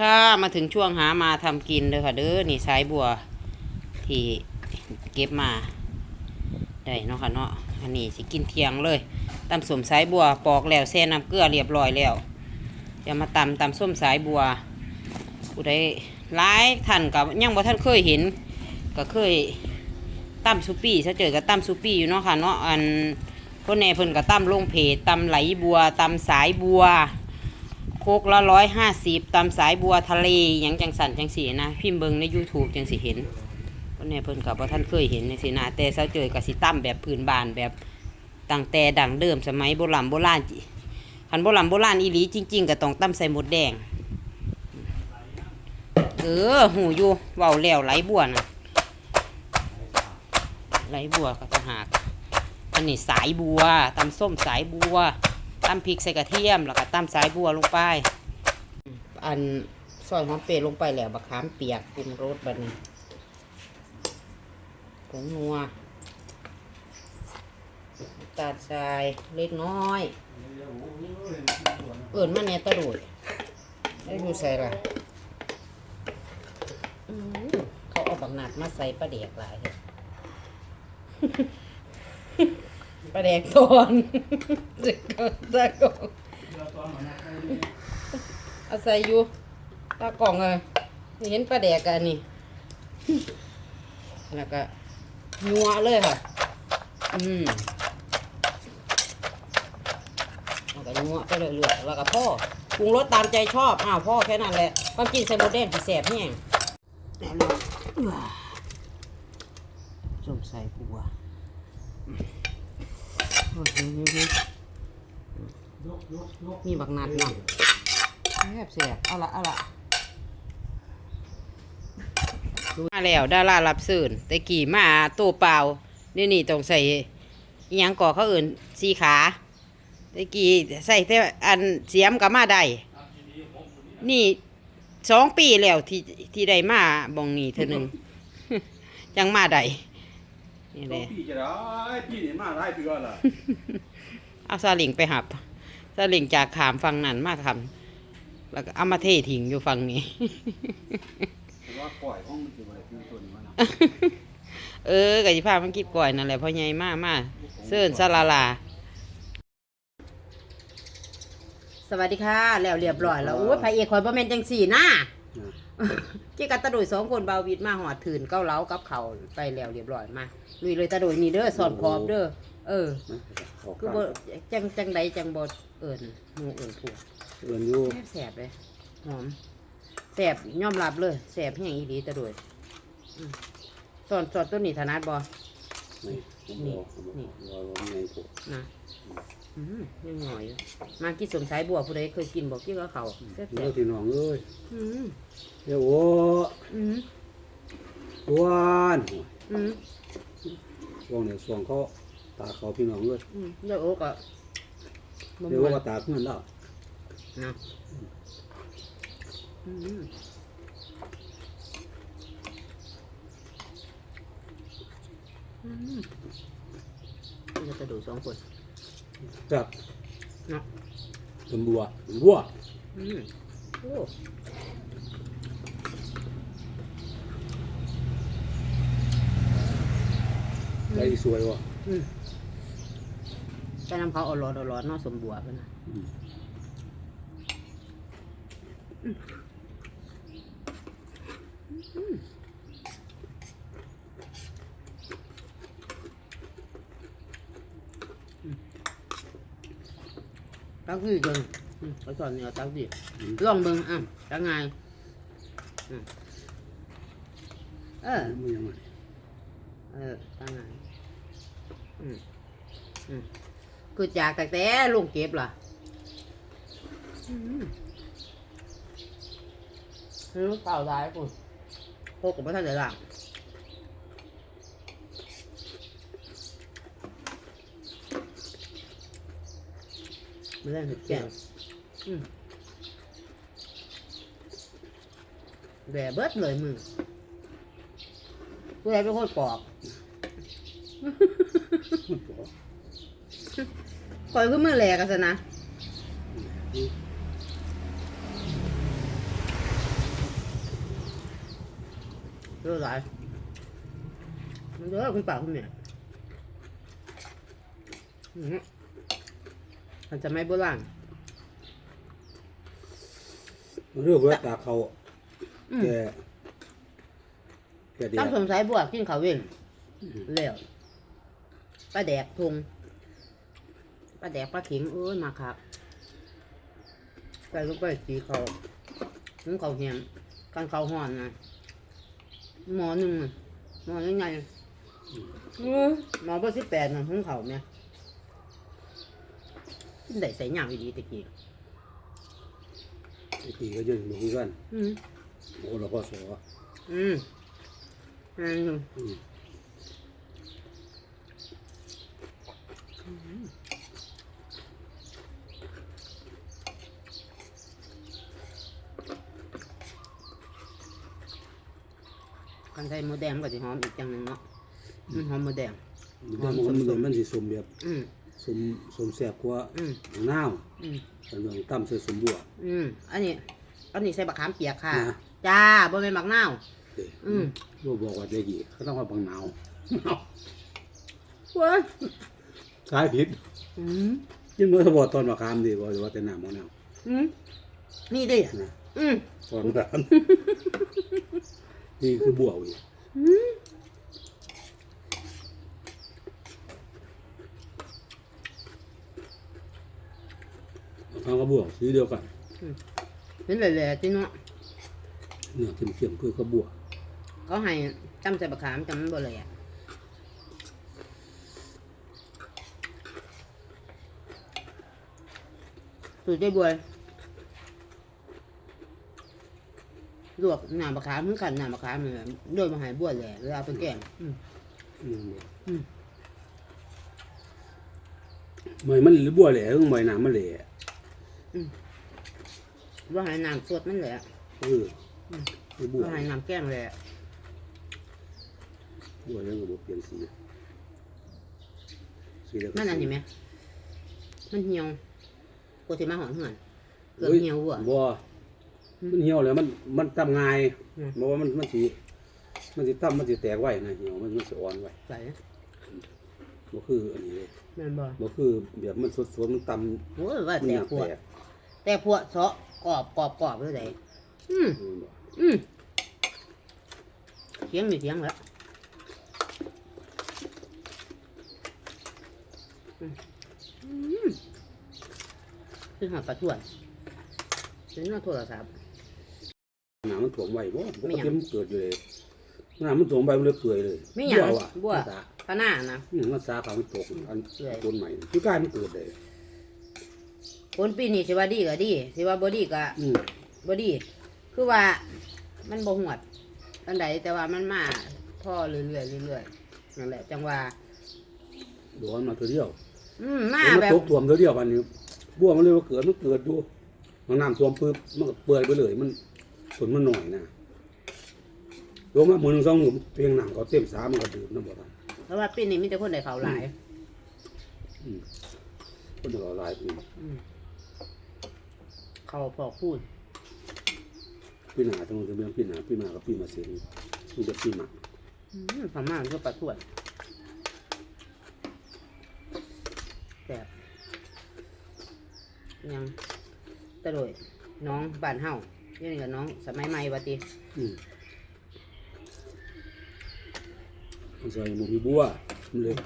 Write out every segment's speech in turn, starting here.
ค่ะมาถึงช่วงหามาทำกินเลยค่ะเด้อนี่สายบัวที่เก็บมาได้เนาะค่ะเนาะอันนี้สิกินเทียงเลยตำส้มสายบัวปอกแล้วแช่น้ำเกลือเรียบร้อยแล้วจะมาตำตำส้มสายบัวผู้ใดหลายท่านกับยังบ่ท่านเคยเห็น ก็เคยตำซุปี้ถ้าเจอกับตำซุปี้อยู่เนาะค่ะเนาะอันคนแน่เพิ่นก็ตำลงเพจตำไหลบัวตำสายบัว โคกละร้อยห้าสิบตามสายบัวทะเลหยังจังสันจังสีนะพิมพ์เบิงใน YouTube จังสิเห็นเพราะนี่เพิ่นกับว่าท่านเคยเห็นจังสินะแต่เสาเจอกับสิตั้มแบบพื้นบ้านแบบตั้งแต่ดังเดิมสมัยโบราณโบราณจิคันโบราณโบราณอีหลีจริง ๆก็ต้องตั้มใส่หมดแดง เออหูอยู่เว้าแล้วไหลบัวนะไหลบัวก็ต้องหากอันนี้สายบัวตำส้มสายบัว ตำพริกใส่กระเทียม แล้วก็ตำสายบัวลงไป อันซอยหอมเปรย์ลงไปแล้วบะขามเปียกปรุงรสแบบนี้ผงนัวตาลทรายเล็กน้อย เอิ่นมาแหน่ตะโดยได้ดูใส่ละเขาเอาบักหนัดมาใส่ปลาเด็กหลายเลย ปลาแดกตอนสิก่อนตากล่องเอาศัยอยู่ตากล่องเลยเห็นปลาแดกกันนี่แล้วก็นัวเลยค่ะ อืมแล้วก็นัวไปเรื่อยๆแล้วก็พ่อปรุงรสตามใจชอบ อ้าวพ่อแค่นั้นแหละ ความจริงใส่หมดแดงสีแสบเนี่ยแล้วเราส้มใส่บัวโอ้ย มีบักนัดเนาะแซ่บแซ่บเอาละเอาละมาแล้วดารารับสื่นแต่กี่มาตัวเปล่านี่นี่ต้องใส่อิหยังก่อเขาอื่นสีขาแต่กี่ใส่แต่อันเสียมกับมาได้นี่สองปีแล้วที่ที่ได้มาบองนี่เธอหนึ่งจังมาได้ นี่แหละพี่จะได้พี่นี่มาได้พี่ก็ล่ะเอาซาเลิงไปหับซาเลิงจากขามฟังนั่นมาคำแล้วก็เอามาเททิ้งอยู่ฝั่งนี้แต่ว่าปล่อยห้องมันจะไปที่ต้นมันนะเออกะจิพามันกินก่อยนั่นแหละพ่อใหญ่มากมาเซิร์นซาลาลาสวัสดีค่ะ แล้วเรียบร้อยแล้วอุ้ยพระเอกคอยบ่แม่นจังสี่นะ กี่กัตตะโดยสองคนเบาวิดมาหอดถืนเก้าเล้ากับเขาไปแล้วเรียบร้อยมาลุยเลยตะโดยนี่เด้อสอนขอบเด้อเออ คือบ่จังจังใดจังบ่เอิญหมูเอิญผัวเอินอยู่แซ่บแสบเลยหอมแสบยอมรับเลยแสบแห้งอีดีตะโดยอืมสอนสอนตัวนี้ถนัดบ่นี่นี่นี่ว่าว่าไงกูนะอืมยังหน่อยอยู่มากินสมสายบัวผู้ใดเคยกินบอกกินกับเขาวแซ่บแสเดี๋ยวบพี่น้องเอ้ยอืม เดี๋ยวโอ้อืมอ้วนอืมช่วงนี้ช่วงเขาตาเขาพี่น้องเอ้ยอืมเดี๋ยวโอ้ก็บ่เดี๋ยวม่วนว่าตาเพื่อนแล้วนะอืมอืมนี่ก็จะดูสองคนครับเนาะต้นบัวต้นบัวอืมโอ้ ใจสวยวะอืมไปนำเขาเอร้อนเอร้อนเนอกสมบัวกันนะอืมตั้งที่เบิ่งอืมเขาสอนเนี่ยตั้งที่ลองเบิ่งอะตั้งไงอืมเออ มันยังไงเออตั้งไง คือจากแต่แต่ลุงเก็บล่ะอืมลูกเต่าได้ปุ่นโคกกับพระท่านเดือดร้อนไม่ได้ถึงแก่อืมแหวเบิดเลยมึงผู้ใดเป็นคนปอก ปล่อยขึ้นมือแหลกกันซะนะเยอะหลายมันเยอะคุณป่าคุณแม่อือหือมันจะไม่โบราณมันเรื่องว่าตาเขาอืมแกแกเดียตั้งวสงสัยบวกกินข้าวเว้นแล้วปลาแดกทุงป ลาแดกปลาขิงเอ้ยมาครับใส่ลงไปสีเขาถึงเขาเหียมกันเขาห่อนนะหมอหนึ่งน่ะหมอยังไงเออหมอเบอร์สิบแปดนะถึงเขาเนี่ยกินได้ใส่หยางดีๆตะกี้ไอ้ปีก็ยืนมาคุยกันอืมโอ้เราก็สออืมอืมอืม กันใส่หมูแดงมันก็จะหอมอีกจังหนึ่งเนาะอืมหอมหมูแดงมันมันมันมันสิสมแบบอืมสมสมแซ่บกว่าอืมนาวอืมอันนั้นตั้มใส่สมบัว อืมอันนี้ อันนี้ใส่บักขามเปียกค่ะ นะ จ้าบ่เป็นบักนาว เด้ออืมบ่บอกว่าได้กี่เขาต้องว่าบางหนาวว้าสายผิดอืมยินบ่ทบตอนมะขามดีบ่ว่าแต่น้ำมะนาวอืมนี่ดินะอืมตอนนั้น นี่คือบัวอีกอืมทางกับบัวสีเดียวกันเป็นแหล่ๆที่เนาะเนื้อเค็มๆคือกับบัวเขาให้จำใส่บักขามจำมันบ่เลยอะสูตรได้บวย ลวกหน้าบักขามเหมือนกันหน้าบักขามเนี่ยโดยมาใหายบัวแหล่เวลาไปแกงอืมอืมอืมไม่มันหรือบัวแหล่ต้องไม่น้ำมันแหล่ว่าใหายน้ำสดมันแหละเออคือบัวว่าใหายน้ำแกงแหละบัวยังก็บ่เปลี่ยนสีสีเดียวกัมันอันนี้ไหมมันเหี่ยวกูสิมาหอนเหือนเกือบโอ้ยเหี่ยววัวบัว มันเหี่ยวแล้วมันมันทำง่ายอืม เพราะว่ามันมันสิมันสิตั้มมันสิแตกไว้นะเหี่ยวมันมันสิอ่อนไว้ใส่บ่คืออันนี้เลยแม่นบ่บ่คือแบบมันสดๆมันต่ำโอ้ยว่ามันแต่อยากพวกแตกแต่พวกเสาะกรอบกรอบกรอบเลยไดอืมอืมบ่อืมเสียงมีเสียงแล้วอืมอืมคือหาปลาทวนเป็นหน้าโทรศัพท์ น้ำมันถ่วมไว้บ่ปไม่กหยังติมันเกิดอยู่เลยน้ำมันถ่วมไว้มันเลยเปื่อยเลยไม่หยังอะบัวมันสาพะหน้านะอืมมันสาขาวมันตกอันเปื่อยต้นใหม่คือกลายมันเกิดเลยผลปีนี้สิว่าดีก็ดีสิว่าบ่ดีก็อืมบ่ดี คือว่ามันบ่หวดอันใดแต่ว่ามันมาพ่อเรื่อยๆเรื่อยๆนั่นแหละ จังว่าโดนมาเท่าเดียว อืมมามันแบบตกถ่วมเท่าเดียวบัดนี้บัวมันเลยว่าเกิดมันเกิดอยู่มันน้ำท่วมปึ๊บมันก็เปื่อยไปเลยมัน ฝนมันหน่อยนะลงมามือหนึงสองมือเพียงน้ำเขาเต็มสามันก็ดื่มน้ำบ่ทันเพราะว่าปีนี้มีแต่คนได้เขาวหลาย อืมคนเดียวหลายปีอืมเขาพอพูดปีหน้าทั้งหมดจะเป็นปีหน้าปีมากับปีมาเสียงมันจะปีหมาอืมพม่าก็ปลาทวดแต่บยังตะโดยน้องบ้านเฮา นี่กับน้องสมัยใหม่วะติอืมมันใส่หมูมีบัวมันเลย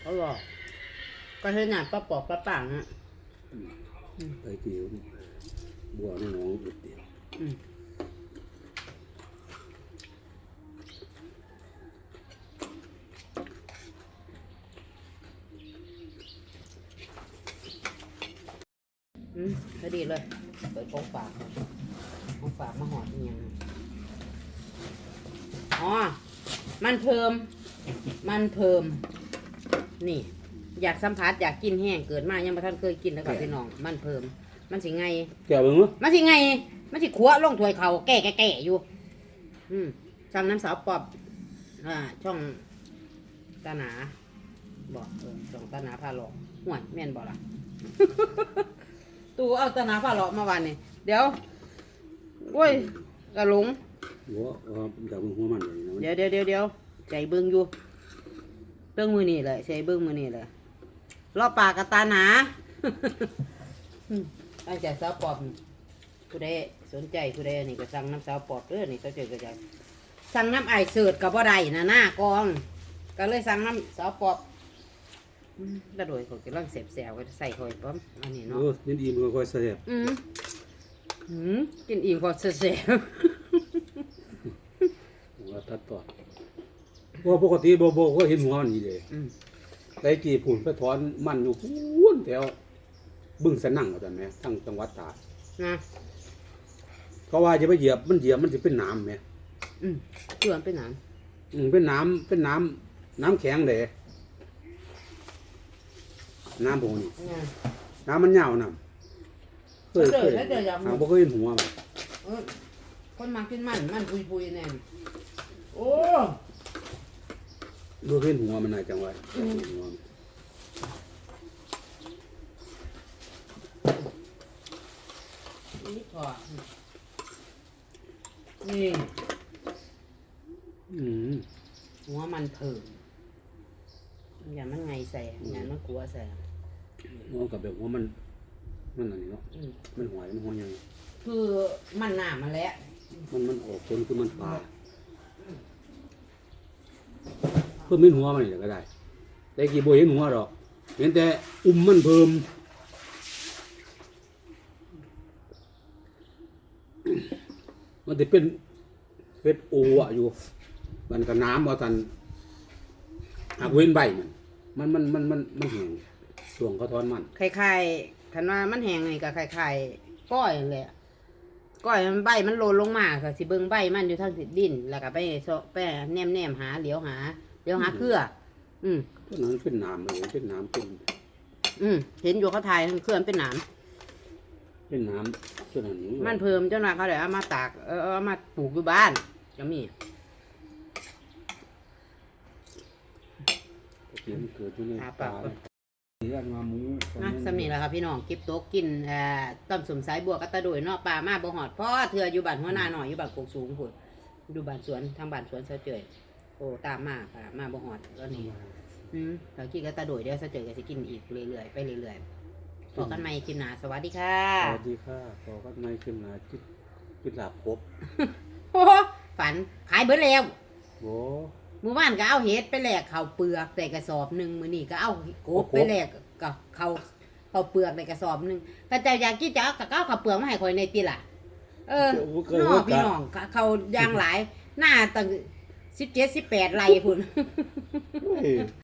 เขาบอกก็เห็นหน้าป้าปอบป้าป่างอะ ไปเกี่ยวบัวน้องๆเดียว อืม อืมพอดีเลย เปิดของฝากก่อนของฝากมาหอดอีกอย่างหนึ่งอ๋อ มันเพิ่ม มันเพิ่ม นี่ อยากสัมผัสอยากกินแห้งเกิดมายังไม่ทันเคยกินแล้วกับพี่น้อง มันเพิ่ม มันสิไง แก้วเบิ่งเนาะมันสิไง มันสิขัวลงถ้วยเขาแก่แก่ๆอยู่ อืมสั่งน้ำสาวปอบ อ่า ช่องตาหนาบอกเออช่องตาหนาพาหลอกห่วยแม่นบอกล่ะ ตูเอาตาหนาพาหลอกมาวันนี้เดี๋ยวโอ้ยกระหลงหัวเออจากมึงหัวมันเลยนะมันเดี๋ยวเดี๋ยวเดี๋ยวเดี๋ยวใจเบิ่งอยู่เบิ่งมือนี่เลยใจเบิ่งมือนี่เลยรอบปากกบตาหนาตั้งใจสาวปอบผู้ใดสนใจผู้ใดนี่ก็สั่งน้ำสาวปอบเด้อนี่เขาเจอก็จะสั่งน้ำไอายเสิร์ตกับบ่ได้นะหน้ากอง ก็เลยสั่งน้ำสาวปอบ อืมแล้วโดยเขากำลังเสบแสบก็ใส่คอยปั๊มอันนี้เอเนาะอยินดีมันค่อยเสียบอืมอืมกินอิ่มพอเสบหัวตัดต่อว่าปกติโบโบก็เห็นหัวมันนี่เลยอืมแต่กี่ผุนไปถอนมันอยู่พูนแถวบึ้งสนั่งว่าจันไหมทั้งจังหวัดตราดนะเขาว่าจะไปเหยียบมันเหยียบมันจะเป็นน้ำไหมอืมเพื่อนเป็นหนังอืมเป็นน้ำเป็นน้ำน้ำแข็งเลย น้ำพวกนี้เนี่ยน้ำมันยาวน้ำเคยเคยแล้วเดี๋ยวอย่าหาบ่เคยเห็นหัวมันเออคนมากินมันมันปุยปุยๆแน่นโอ้บ่เคยเห็นหัวมันนายจังหวัดอืมหัวมันนี่พอนี่อืมหัวมันเพิ่มอย่ามันไงใส่อย่ามันกลัวใส่ หัวกับแบบหัวมัน มันอะไรเนาะอืมมันหอยมันหัวยังคือมันหนามาแล้วมันมันออกจนคือมันปลาเพิ่มเป็นหัวมันนี่ก็ได้ แต่กี่บ่เห็นหัวดอกเห็นแต่อุ้มมันเพิ่มมันจะเป็นเป็ดโออะอยู่ มันก็น้ำว่าทันหักเว้นใบมันมันมันมันมันมันแห้ง ช่วงเขาทอนมันคล้ายๆคันว่ามันแห้งไงก็คล้ายๆก้อยนั่นแหละก้อยมันใบมันโลนลงมาก็สิเบิ่งใบมันอยู่ทางติดดิน แล้วก็ไปโซะไปแนมแนมๆหาเหลียวหาเหลียวหาเครือ อืม ต้นนั้นเป็นน้ำเลยเป็นน้ำเป็นอืมเห็นอยู่เขาถ่ายเครือมันเป็นหนาม เป็นน้ำต้นนั้นมันเพิ่มเจ้าหน้าเขาเลยเอามาตากเออเอามาปลูกอยู่บ้านก็มีเกิดเกิดอยู่ในหาป่าปากเนี่ย เลี้ยงมาหมูนะสำนีแหล้วครับพี่น้องกิบโต๊ะกินเอ่อต้มสมสายบัวกับตะโดยเนาะปลามาบ่หอดพ่อเถื่ออยู่บ้านหัวหน้าหน่อยอยู่บ้านโกกสูงพุ่นอยู่บ้านสวนทางบ้านสวนเสาเจยโอ้ตามมาปลามาบ่หอดแล้วนี่อืมเรากินกับตะโดยเดี๋ยวเสาเจยก็สิกินอีกเรื่อยๆไปเรื่อยๆพบกันใหม่คลิปหน้าสวัสดีค่ะสวัสดีค่ะขอกันไม่ขึ้นมาจิตจิตหลับครบโอ้โหฝันขายเบิดแล้วโอ้เมื่อวานก็เอาเห็ดไปแลกข้าวเปลือกใส่กระสอบหนึ่งมื้อนี้ก็เอากบไปแลก กับข้าวข้าวเปลือกในกระสอบหนึ่งถ้าเจ้าอยากกินจะเอาก็เอาข้าวเปลือกมาให้คอยในตีล่ะ เออเคยน้อว่าพี่กะน้องก็เขายางหลาย หน้าตั้งสิบเจ็ดสิบแปดไรพุ่น เฮ้ย